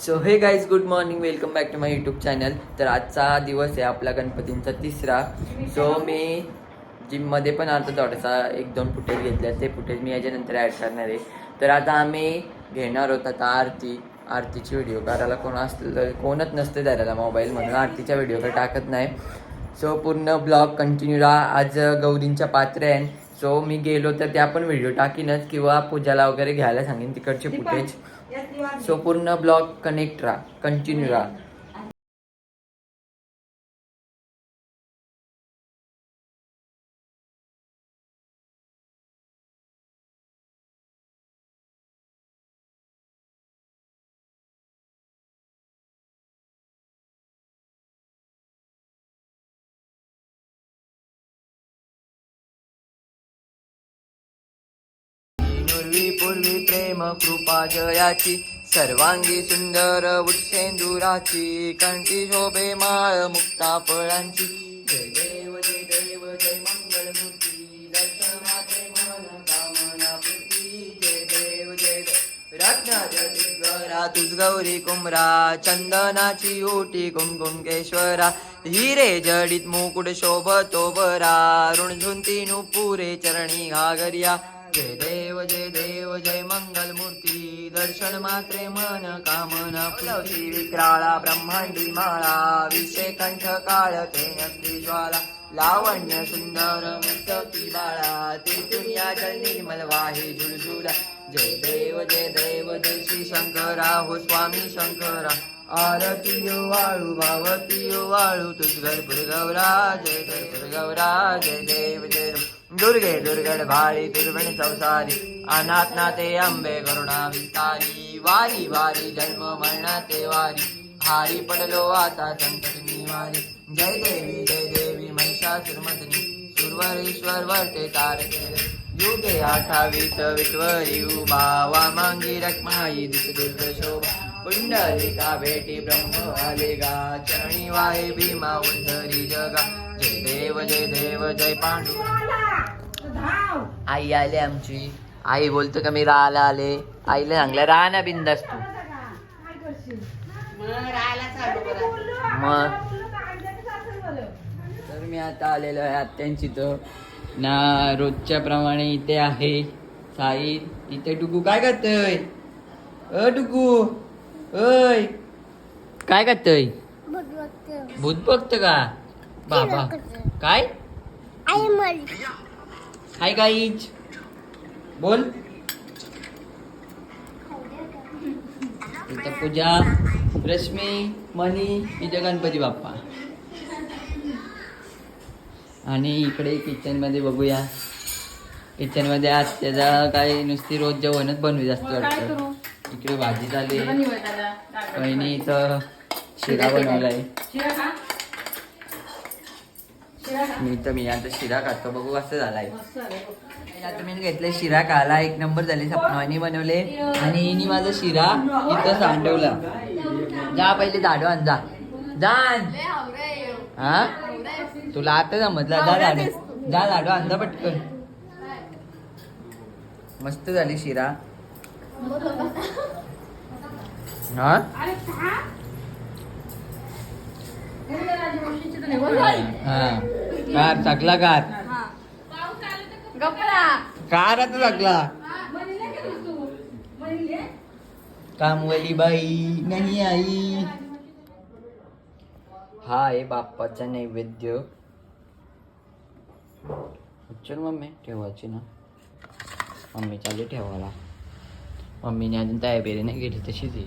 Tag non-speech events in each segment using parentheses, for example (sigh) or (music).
So hey guys good morning welcome back to my YouTube channel तर आजचा दिवस आहे आपला गणपतींचा तिसरा. सो मी जिममध्ये पण आता थोडासा. एक दोन फुटेज घेतले ते फुटेज मी याच्यानंतर ॲड करणार आहे. तर आता आम्ही घेणार होत आता आरती. आरतीची व्हिडिओ करायला कोण असलं कोणच नसतं द्यायला मोबाईल म्हणून आरतीच्या व्हिडिओ काही टाकत नाही. सो पूर्ण ब्लॉग कंटिन्यू राहा आज गौरींच्या पात्र आहे. सो मी गेलो तर त्या पण व्हिडिओ टाकीनच. किंवा पूजाला वगैरे घ्यायला सांगेन तिकडचे फुटेज सो पूर्ण ब्लॉग कनेक्ट राहा कंटिन्यू राहा. पूर्वी पूर्वी प्रेम कृपा जयाची सर्वांगी सुंदर वृक्षेंदुराची कंठी शोभे माळ मुक्ता फळांची. जय देव जय देव जय मंगल मूर्ती मन कामना पूर्ती. जय देव जय देव. तुझ गौरी कुमरा चंदनाची ओटी कुमकुमकेश्वरा हिरे जडित मुकुट शोभतो बरा ऋण झुंती नुपुरे चरणी घागरिया. जय देव जय देव जय मंगल मूर्ती दर्शन मात्रे मन कामना फुलवती विक्राळा ब्रह्मांडी माळा विषय कंठ काळ ते तेनस्त्री ज्वाला. लावण्य सुंदर मुक्ती बाळा. ते दुनिया जल निर्मल वाहे झुलझुला जय देव जय देव जय श्री शंकरा हो स्वामी शंकरा. आरती वाळू भावती वाळू. तुझ गणपुर गौरा जय गणपुर गौरा जय देव जय दुर्गे दुर्गड भाळी दुर्गण संसारी अनाथ नाते अंबे करुणा विस्तारी वारी वारी जन्म मरणाते वारी. हारी पडलो आता संकट निवारी जय देवी जय देवी महिषासुरमर्दिनी सुरवरेश्वर वर्ते तारके युगे अठ्ठावीस विश्वरी उभा. वामांगी रक्माई दिस दुर्ग शोभा. पुंडलिका भेटी ब्रह्म आले गा चरणी वाहे भीमा उद्धरी जगा. जय देव जय देव जय पांडू. आई आले आमची. आई बोलतो का मी राहायला आले. आईला सांगलं राहा ना बिंदास तू. मग तर मी आता आलेलो आहे आत्यांची तर. ना रोजच्या प्रमाणे इथे आहे. साई इथे डुगू काय करतोय? अ डुगू. अय. काय करतोय? भूत बघत का? बाबा. काय? Hi guys. बोल. इथं पूजा रश्मी मनी इथे गणपती बाप्पा. आणि इकडे किचनमध्ये बघूया. किचनमध्ये आज त्याचा काय नुसती रोज जेवणच बनवी जास्त वाटतं. इकडे भाजी झाली. बहिणीचं शिरा बनवलाय. मी तर मी आता शिरा खातो. बघू कसं झालाय. आता मी घेतलं शिरा खाला एक नंबर झाले सपनावानी बनवले. आणि हिनी माझा शिरा इथं सांडवला. जा पहिले दाडो आण जा. हा? तुला आता जमतला जा दाडो जा दाडो आणजा पटकन. मस्त झाली शिरा. हा? हा. कार चाकला कार कार आता चाकला कामवाली बाई नाही आई. हा आहे बाप्पाचा नैवेद्य. चल मम्मी ठेवायची ना. मम्मी चालू ठेवायला. मम्मीने अजून तयारी नाही गेली तशीच आहे.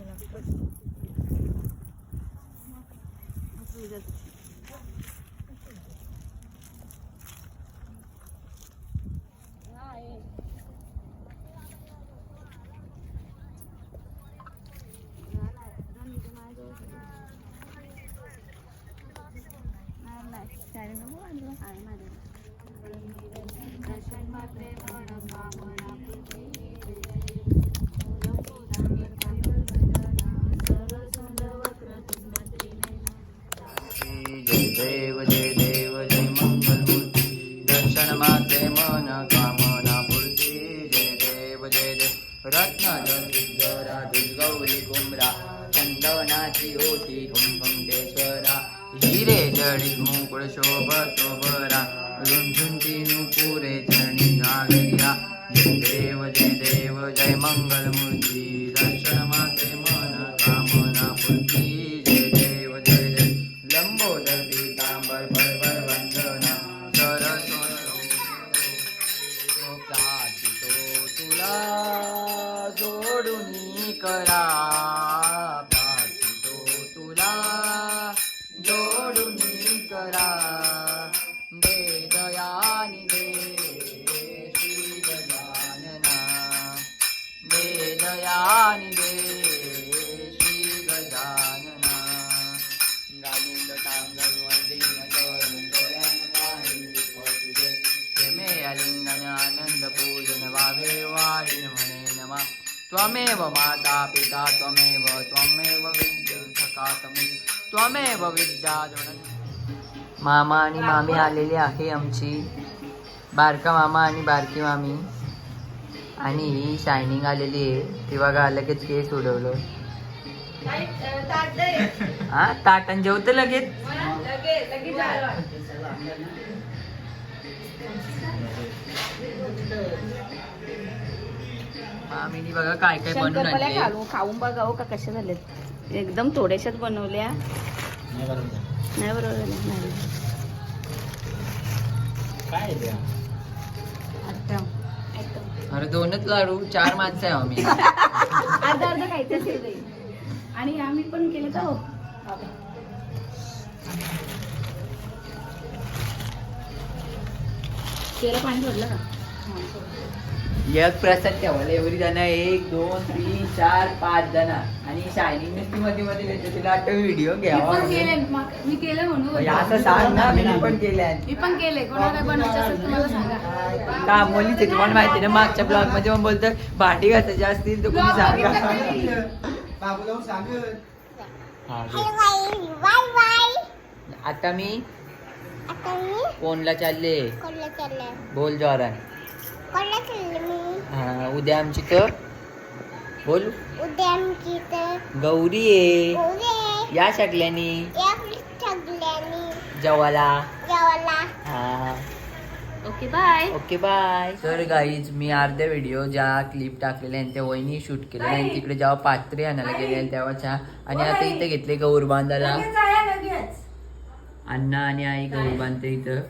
जय देव जय देव जय मंगलमूर्ती दर्शन माते मन कामना पूर्ती जय देव जय देव रत्न जरा गौरी कुमरा चंदनाची ओटी कुंकुंकेश्वरा हिरे जडित मुकुळ शोभतो बरा रुंझुंटी नुपुरे चरणी घागरिया जय देव जय देव जय मंगलमूर्ती दर्शन माते मन कामना पूर्ती देवाय वावे म्हणे नमा। त्वमेव माता पिता त्वमेव त्वमेव विद्या त्वमेव विद्या मामा आणि मामी आलेली आहे आमची। बारका मामा आणि बारकी मामी। आणि ही शायनिंग आलेली आहे. ती बघा लगेच केस उडवलं. हा ताटन जेवतं लगेच? मामीनी बघा काय काय बनवून आणले. खाऊन बघावं का कशा झाल्यात. एकदम थोड्याशाच बनवल्या. नाही बरोबर झाल्या. नाही एकदम. एकदम. अरे दोनच लाडू चार माणसं आहे आम्ही. अर्धा अर्धा खायचं असेल. आणि आम्ही पण केलं तर हो. तेला पाणी सोडलं का? एक प्रसाद ठेवायला एवढी जण एक दोन तीन चार पाच जण. आणि शायनिंग नुसती मध्ये मध्ये देते तिला व्हिडिओ घ्यावा पण केले मी केलं म्हणून. म्हणजे असं सांग ना मी पण केल्या मी पण केले. कोणाला काय बनायचं असेल सांगा. का मुलीच तुम्हाला माहिती ना मागच्या ब्लॉगमध्ये पण बोलतं भांडी घासायची असतील तर कोणी सांगा. आता मी आता मी कोणला चालले? बोल जोरान हा उद्या आमची तर? बोल. उद्या आमची तर. गौरी आहे या. शकल्यानी या सगळ्यांनी. जेवाला. जेवायला हा. Okay bye. Okay bye. तर गाईज मी अर्ध्या व्हिडिओ ज्या क्लिप टाकलेल्या त्या वहिनी शूट केलेल्या आहेत. तिकडे जेव्हा पात्रे आणायला गेले तेव्हाच्या आणि आता इथे घेतले गौर बांधायला. अण्णा आणि आई गौर बांधते इथं.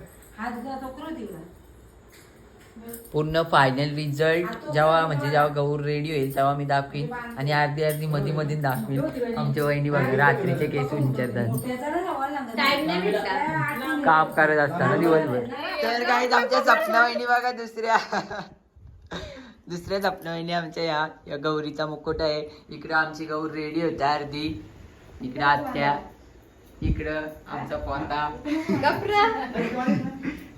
पूर्ण फायनल रिझल्ट जेव्हा म्हणजे जेव्हा गौर रेडी होईल तेव्हा मी दाखवीन. आणि अर्धी अर्धी मध्ये मध्ये दाखवीन. आमच्या वहिनी बघा रात्रीचे केस विचारतात. काम करत असताना दिवसभर. तर काही आमच्या सपना वहिनी बघा दुसऱ्या दुसऱ्या सपना वहिनी आमच्या या या गौरीचा मुकुट आहे. इकडं आमची गौर रेडी होते अर्धी. इकडं आत्या. इकडं आमचा पोंदा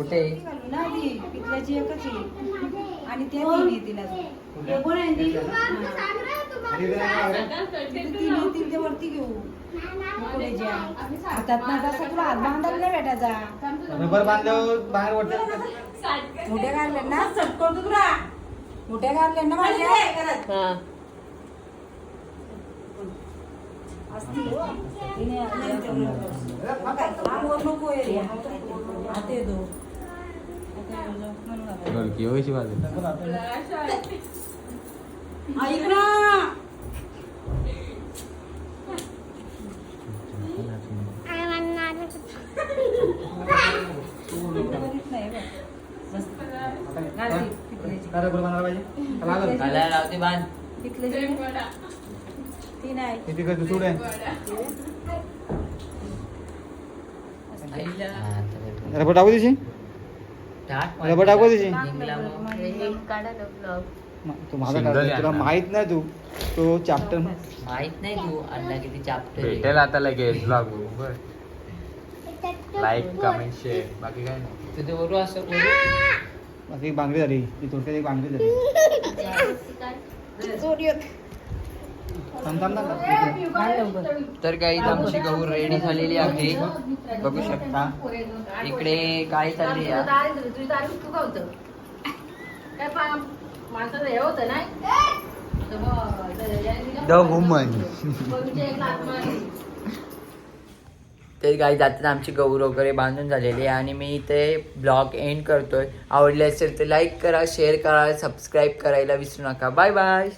कुठे? पिकल्याची एकच आहे आणि ते तीन तीन येतील ते वरती घेऊ. हातात ना तसा तुला हात बांधायला नाही भेटायचा. रबर बांधल्यावर बाहेर वाटत मोठ्या काढल्या ना? चटकवतो तुला? मोठ्या काढल्या ना माझ्या? हा. असती. तिने आणल्या तेवढं. लांब वर नको आहे येतो. म्हणून घालायचं. ऐक ना I want बरीच नाही बघ. मस्त. घाल ती पिकल्याची. रबर बांधायला पाहिजे लागल घालायला लावते बांध पिकल्याची ती नाही किती करतो सोड रबर टाकू दिशी टाक रबर टाकू दिशी जिंकला मग. हे काढा ना vlog. तू माझा टाक. तुला माहीत नाही तू तो चॅप्टर माहीत नाही तू अण्णा किती चापतो भेटेल आता लगेच blog to like comment share बाकी काय नाही तुझं बरोबर असं बोलू. बाकी एक बांगडी झाली ती थोडक्यात एक बांगडी झाली. (laughs) तर काही आमची गहू रेडी झालेली आहे. बघू शकता. इकडे काय चालली आहे? द वुमन ते काही जातात आमची गौर वगैरे बांधून झालेली आहे आणि मी इथे ब्लॉग एंड करतोय. आवडले असेल तर लाईक करा शेअर करा सबस्क्राईब करायला विसरू नका. Bye bye